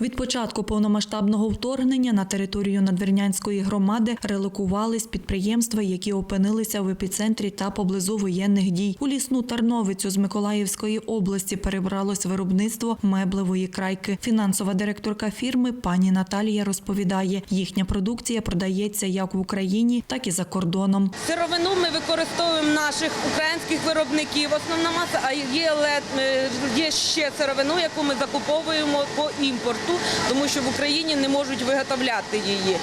Від початку повномасштабного вторгнення на територію Надвірнянської громади релокувались підприємства, які опинилися в епіцентрі та поблизу воєнних дій. У лісну Тарновицю з Миколаївської області перебралось виробництво меблевої крайки. Фінансова директорка фірми пані Наталія розповідає, їхня продукція продається як в Україні, так і за кордоном. Сировину ми використовуємо наших українських виробників. Основна маса, а є, е, є ще сировину, яку ми закуповуємо по імпорту, тому що в Україні не можуть виготовляти її.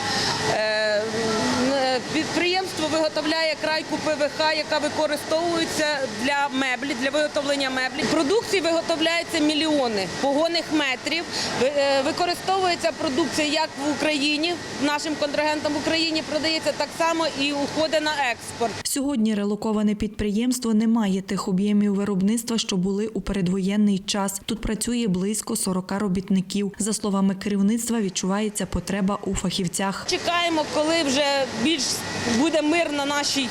Е, Підприємство виготовляє крайку ПВХ, яка використовується для меблі, для виготовлення меблі. Продукції виготовляється мільйони погонних метрів. Е, Використовується продукція як в Україні, нашим контрагентам в Україні продається так само і уходить на експорт. Сьогодні релоковане підприємство не має тих об'ємів виробництва, що були у передвоєнний час. Тут працює близько 40 робітників. За словами керівництва, відчувається потреба у фахівцях. Чекаємо, коли вже більш буде мир на нашій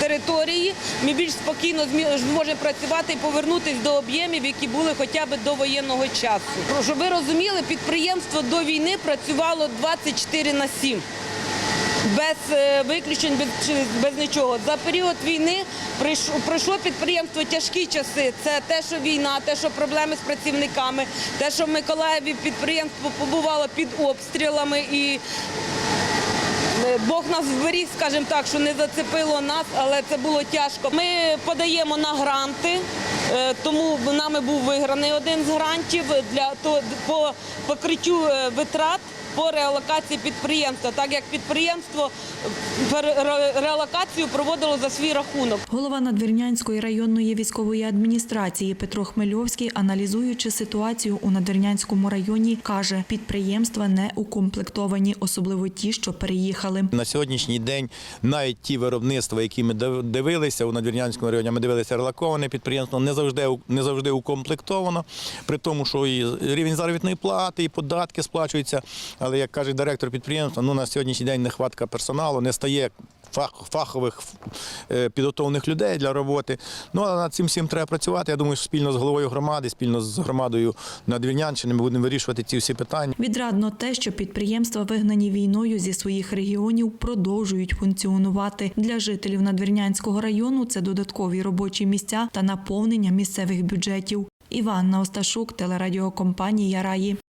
території. Ми більш спокійно зможемо працювати і повернутися до об'ємів, які були хоча б до воєнного часу. Щоб ви розуміли, підприємство до війни працювало 24 на 7. Без е, виключень, без, без нічого. За період війни пройшло підприємство тяжкі часи. Це те, що війна, те, що проблеми з працівниками, те, що в Миколаєві підприємство побувало під обстрілами і Бог нас зберіг, скажімо так, що не зацепило нас, але це було тяжко. Ми подаємо на гранти, е, тому нами був виграний один з грантів для то по покриттю е, витрат. По реалокації підприємства, так як підприємство е, реалокацію проводило за свій рахунок. Голова Надвірнянської районної військової адміністрації Петро Хмельовський, аналізуючи ситуацію у Надвірнянському районі, каже, підприємства не укомплектовані, особливо ті, що переїхали. На сьогоднішній день навіть ті виробництва, які ми див- дивилися у Надвірнянському районі, ми дивилися релаковане підприємство, не завжди не завжди укомплектовано, при тому, що і рівень заробітної плати, і податки сплачуються. Але як каже директор підприємства, ну на сьогоднішній день нехватка персоналу, не стає фахових е, підготовлених людей для роботи. Ну а над цим всім треба працювати. Я думаю, що спільно з головою громади, спільно з громадою Надвірнянщини ми будемо вирішувати ці всі питання. Відрадно те, що підприємства, вигнані війною зі своїх регіонів, продовжують функціонувати для жителів Надвірнянського району. Це додаткові робочі місця та наповнення місцевих бюджетів. Іванна Осташук, телерадіокомпанія Раї.